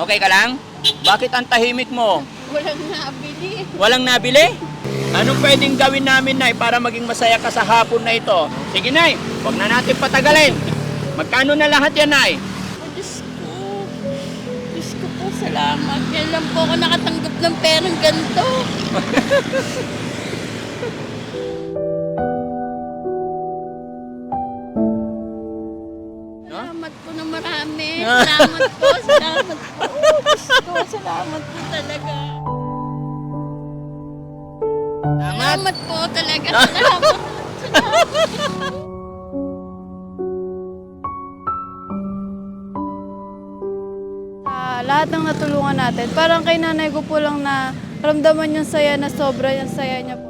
Okay ka lang? Bakit ang tahimik mo? Walang nabili. Walang nabili? Anong pwedeng gawin namin, Nay, para maging masaya ka sa hapon na ito? Sige, Nay, huwag na natin patagalin. Magkano na lahat yan, Nay? Oh, Diyos ko. Diyos ko po, salamat. Yan lang po ako nakatanggap ng perang ganito. Salamat po na marami. Salamat po, salamat po. Salamat po talaga. Salamat po talaga. Salamat. Salamat. Ah, lahat ng natulungan natin. Parang kay nanay ko po lang na ramdaman yung saya na sobra yung saya niya po.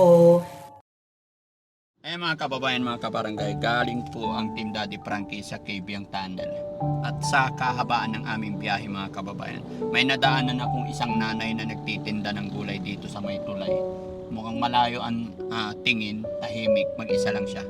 Eh mga kababayan, mga kabarangay, galing po ang Team Daddy Frankie sa Cabiang Tunnel. At sa kahabaan ng aming biyahe mga kababayan, may nadaanan akong isang nanay na nagtitinda ng gulay dito sa may tulay. Mukhang malayo ang ah, tingin, tahimik, mag-isa lang siya.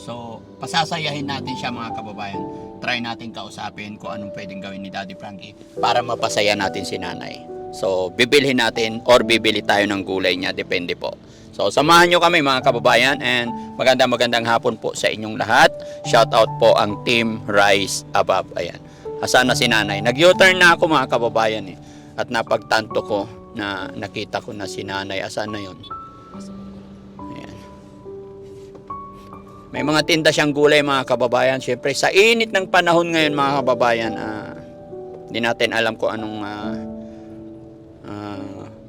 So, pasasayahin natin siya mga kababayan. Try natin kausapin kung anong pwedeng gawin ni Daddy Frankie para mapasaya natin si nanay. So, bibilhin natin or bibili tayo ng gulay niya, depende po. So, samahan nyo kami mga kababayan and magandang magandang hapon po sa inyong lahat. Shout out po ang Team Rise Above. Ayan. Asan na si nanay? Nag-U-turn na ako mga kababayan eh. At napagtanto ko na nakita ko na si nanay. Asan na yun? Ayan. May mga tinda siyang gulay mga kababayan. Siyempre sa init ng panahon ngayon mga kababayan, ah, hindi natin alam kung anong ah,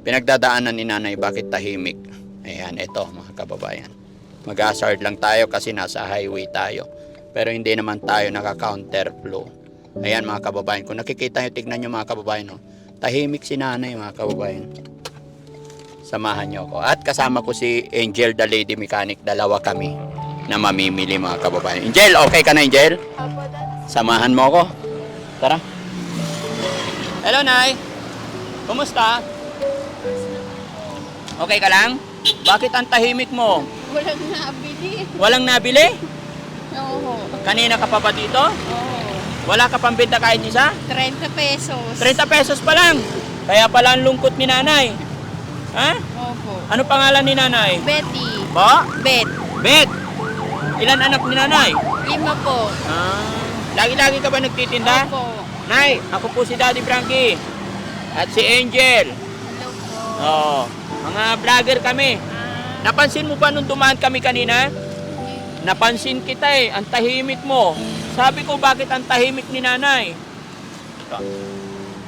pinagdadaanan ni nanay bakit tahimik. Ayan, ito mga kababayan. Mag-hazard lang tayo kasi nasa highway tayo. Pero hindi naman tayo naka-counter flow. Ayan mga kababayan. Kung nakikita nyo, tignan nyo mga kababayan. Oh. Tahimik si nanay mga kababayan. Samahan nyo ako. At kasama ko si Angel the Lady Mechanic. Dalawa kami na mamimili mga kababayan. Angel, okay ka na Angel? Samahan mo ako. Tara. Hello, Nay. Kumusta? Okay ka lang? Bakit ang tahimik mo? Walang nabili. Walang nabili? Oo. Kanina ka pa ba dito? Oo. Wala ka pang benta kahit isa? 30 pesos. 30 pesos pa lang. Kaya pala ang lungkot ni nanay. Ha? Opo. Ano pangalan ni nanay? Betty. Ba? Bet. Bet. Ilan anak ni nanay? Lima po. Ah, lagi-lagi ka ba nagtitinda? Opo. Nay, ako po si Daddy Frankie. At si Angel. Hello po. Oo. Mga vlogger kami. Ah, Napansin mo ba nung dumaan kami kanina? Napansin kita eh, ang tahimik mo. Sabi ko, bakit ang tahimik ni nanay?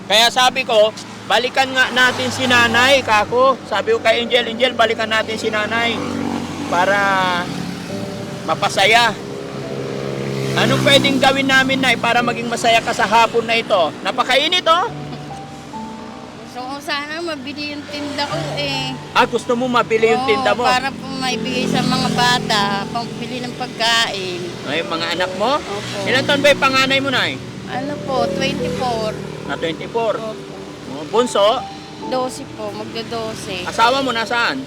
Kaya sabi ko, balikan nga natin si nanay, kako. Sabi ko kay Angel, Angel, balikan natin si nanay. Para mapasaya. Anong pwedeng gawin namin, Nay, para maging masaya ka sa hapon na ito? Napakainit, oh. Ko sana mabili yung tinda ko eh. Ah, gusto mo mabili yung Oo, tinda mo? Para po maibigay sa mga bata, pambili ng pagkain. Ay, mga anak mo? Opo. Ilan taon ba yung panganay mo, Nay? Ano po, 24. Na 24. Opo. Oh, bunso, 12 po, magda-12. asawa mo nasaan?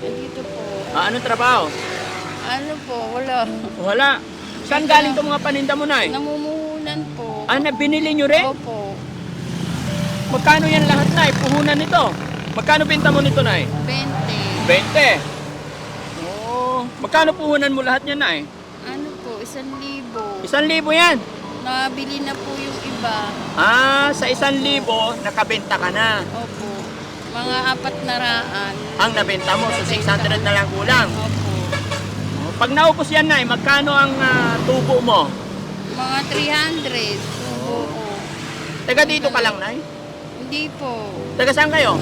Nandito po. Ah, anong trabaho? Ano po, wala. Wala. Saan galing itong mga paninda mo, Nay? Namumuhunan po. Ah, na binili nyo rin? Opo, Magkano yan lahat, Nay? Puhunan nito. Magkano binta mo nito, Nay? 20. 20. Oo. Magkano puhunan mo lahat yan, Nay? Ano po, isang libo. Isang libo yan. Nabili na po yung iba. Ah, sa isang libo, nakabenta ka na. Opo. Mga apat na raan. Ang nabenta mo, so 600 na lang kulang. Opo. Oh, Pag naubos yan, Nay, magkano ang ah, tubo mo? Mga 300. Oo. Taga dito ka lang, Nay? Hindi po. Taga saan kayo?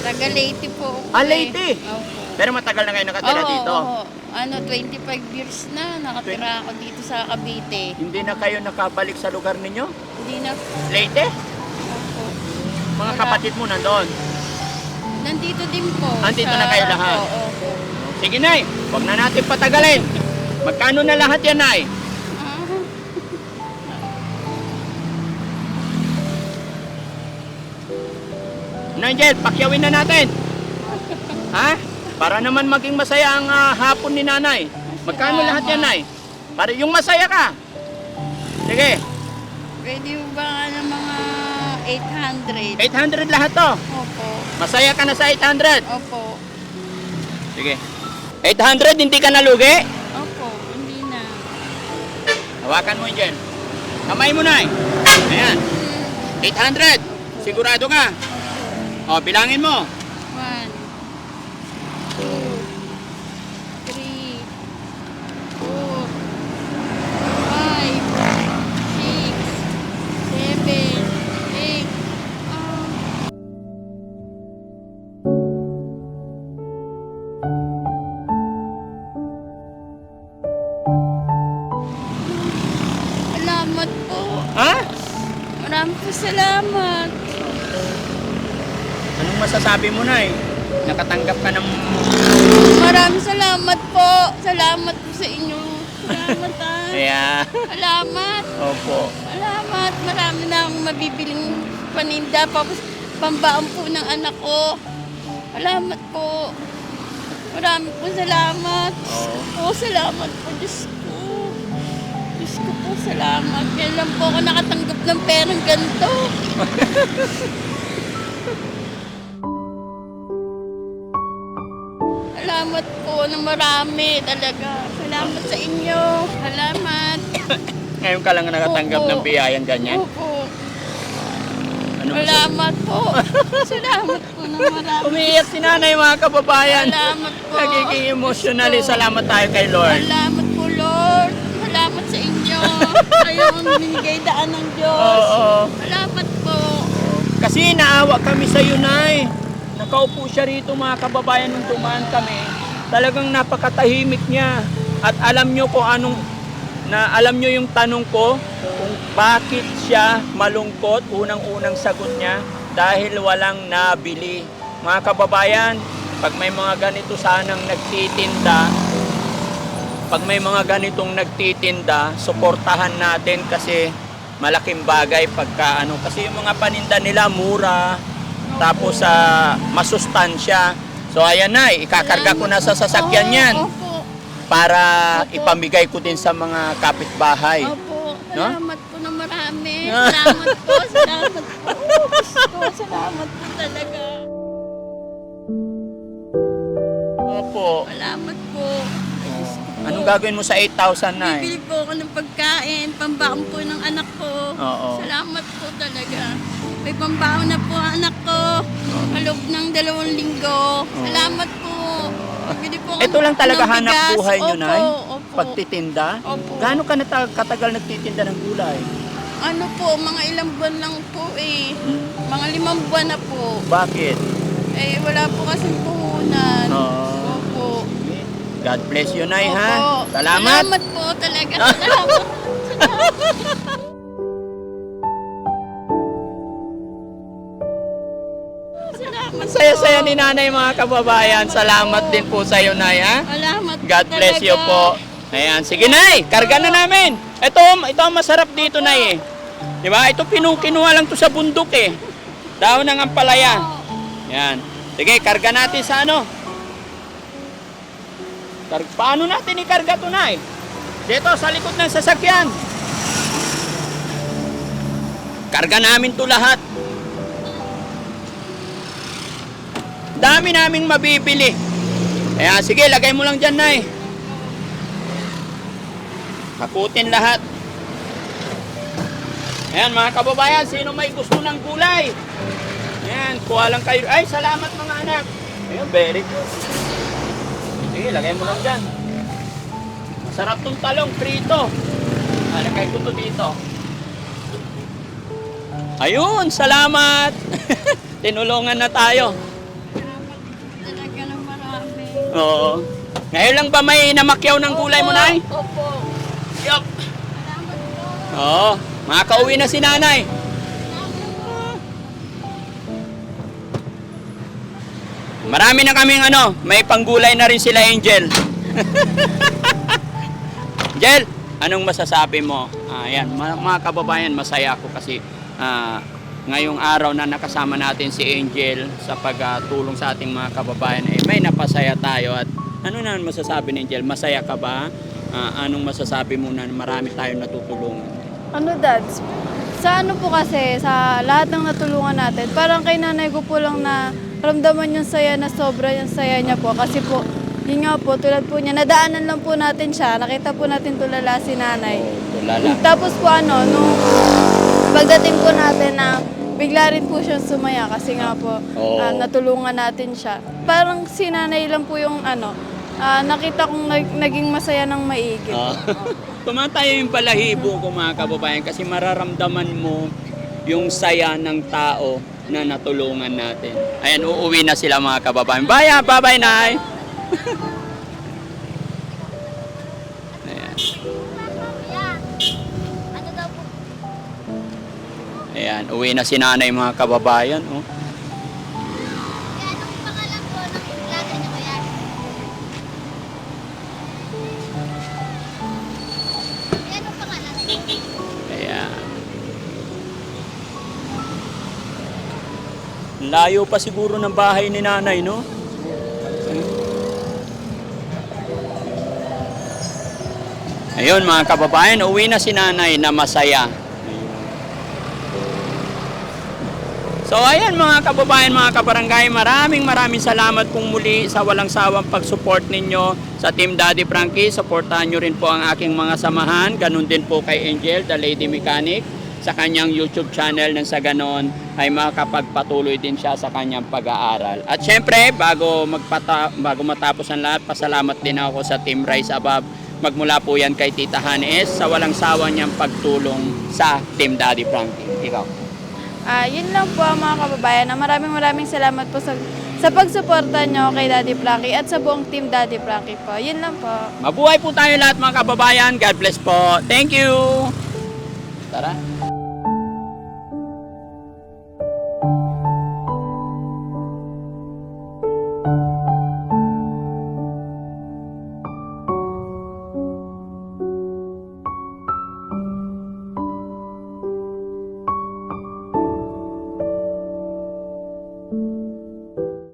Taga Leyte po. ako Ah, eh. Leyte? Opo. Pero matagal na kayo nakatira Oo, dito. oo. Ano, 25 years na nakatira ako dito sa Cavite. Hindi na kayo nakabalik sa lugar ninyo? Hindi na Leyte? ako. Mga Wala. kapatid mo nandun. Nandito din po. Andito na kayo lahat? Oo. oo. Sige, Nay. Huwag na natin patagalin. Magkano na lahat yan, Nay? Nigel, pakyawin na natin. Ha? Para naman maging masaya ang ah, hapon ni nanay. Magkano lahat yan, Nay? Para yung masaya ka. Sige, pwede mo ba ng mga 800? 800 lahat to. Opo. Masaya ka na sa 800. Opo. Sige. 800, hindi ka nalugi? Opo. Hindi na. Hawakan mo yun. Kamay mo, Nay. Ayan. 800. Sigurado ka. O, bilangin mo. One, two, three, four, five, six, seven, eight. Ah. Salamat po. Ha? Maraming po salamat. Masasabi mo, Nay? Nakatanggap ka ng... Maraming salamat po. Salamat po sa inyo. Salamat ah. Yeah. Salamat. Opo. Salamat. Marami na akong mabibiling paninda. Tapos pambaon po ng anak ko. Salamat po. Marami po salamat. Oo. Po, salamat po. Diyos ko. Diyos ko po, salamat. Kaya lang po ako nakatanggap ng perang ganito. Salamat po ng marami talaga. Salamat sa inyo. Salamat. Ngayon ka lang nakatanggap Opo. ng biyayang ganyan. Opo. Ano Salamat po. Salamat po ng marami. Umiiyak si nanay mga kababayan. Salamat po. Nagiging emotionally. Salamat tayo kay Lord. Salamat po, Lord. Salamat sa inyo. Kayo ang binigay daan ng Diyos. Oo. Salamat po. Kasi naawa kami sa iyo, Nay. Nakaupo siya rito mga kababayan nung dumaan kami. Talagang napakatahimik niya. At alam nyo kung anong na alam nyo yung tanong ko kung bakit siya malungkot unang-unang sagot niya dahil walang nabili. Mga kababayan, pag may mga ganito sanang nagtitinda, pag may mga ganitong nagtitinda, suportahan natin kasi malaking bagay pagka ano kasi yung mga paninda nila mura tapos sa masustansya. So ayan na, ikakarga ko na sa sasakyan yan Opo. para Opo. ipamigay ko din sa mga kapitbahay. Opo. No? Salamat po ng marami. Salamat po. Salamat po. Salamat po talaga. Opo. Salamat po. Po. Anong gagawin mo sa 8,000 na Bibili po ako ng pagkain, pambaon po ng anak ko. Oo. Salamat po talaga. May pambaon na po ang anak ko. Kaloob ng dalawang linggo. Salamat po. Bibili po ako Ito lang talaga hanap bigas. buhay nyo, Nay? Opo. Pagtitinda? Opo. Gaano ka nata- katagal nagtitinda ng gulay? Ano po, mga ilang buwan lang po eh. Mga limang buwan na po. Bakit? Eh, wala po kasing puhunan. Oo. Opo. God bless you, Nay, ha? Salamat. Salamat po talaga. Salamat. Salamat Saya-saya ni nanay mga kababayan. Salamat din po sa iyo, Nay, ha? Salamat po God bless you po. Ayan, sige Nay, karga na namin. Ito, ito ang masarap dito, Nay, eh. Di ba? Ito pinukinuha lang to sa bundok, eh. Daon ng ampalaya. Yan. Sige, karga natin sa ano? Kar paano natin ikarga to, Nay? Dito, sa likod ng sasakyan. Karga namin to lahat. Dami naming mabibili. Kaya sige, lagay mo lang dyan, Nay. Hakutin lahat. Ayan, mga kababayan, sino may gusto ng gulay? Ayan, kuha lang kayo. Ay, salamat mga anak. Ayan, very good. Sige, lagay mo lang dyan. Masarap tong talong, prito. Ah, lagay ko to dito. Ayun, salamat. Tinulungan na tayo. Salamat po talaga ng marami. Oo. Ngayon lang ba may namakyaw ng gulay mo, Nay? Opo. Yup. Oo, makakauwi na si Nanay. Marami na kaming ano, may panggulay na rin sila Angel. Angel, anong masasabi mo? Ayan, mga, mga kababayan, masaya ako kasi ah, ngayong araw na nakasama natin si Angel sa pagtulong sa ating mga kababayan, eh, may napasaya tayo. At ano na masasabi ni Angel? Masaya ka ba? Ah, anong masasabi mo na marami tayong natutulungan? Ano dads? Sa ano po kasi, sa lahat ng natulungan natin, parang kay nanay ko po lang na ramdaman yung saya na sobra yung saya niya po. Kasi po, yun nga po, tulad po niya, nadaanan lang po natin siya. Nakita po natin tulala si nanay. Tulala. Tapos po ano, nung pagdating po natin na bigla rin po siyang sumaya kasi nga po Oo. ah, natulungan natin siya. Parang si nanay lang po yung ano, ah, nakita kong nag- naging masaya ng maigi. Ah. Tumatayo yung balahibo ko mga kababayan kasi mararamdaman mo yung saya ng tao na natulungan natin. Ayan, uuwi na sila mga kababayan. Bye, ah. bye-bye, Nay. Ayan, uwi na si nanay mga kababayan. Oh. Ayan. Layo pa siguro ng bahay ni nanay, no? Ayun mga kababayan, uwi na si nanay na masaya. So ayan mga kababayan, mga kabarangay, maraming maraming salamat pong muli sa walang sawang pag-support ninyo sa Team Daddy Frankie. Supportahan nyo rin po ang aking mga samahan. Ganun din po kay Angel, the Lady Mechanic, sa kanyang YouTube channel nang sa ganon ay makakapagpatuloy din siya sa kanyang pag-aaral. At syempre, bago, magpata bago matapos ang lahat, pasalamat din ako sa Team Rise Above. Magmula po yan kay Tita Hanes sa walang sawa niyang pagtulong sa Team Daddy Frankie. Ikaw. Ah, yun lang po mga kababayan. na Maraming maraming salamat po sa, sa pagsuporta nyo kay Daddy Frankie at sa buong team Daddy Frankie po. Yun lang po. Mabuhay po tayo lahat mga kababayan. God bless po. Thank you. Tara.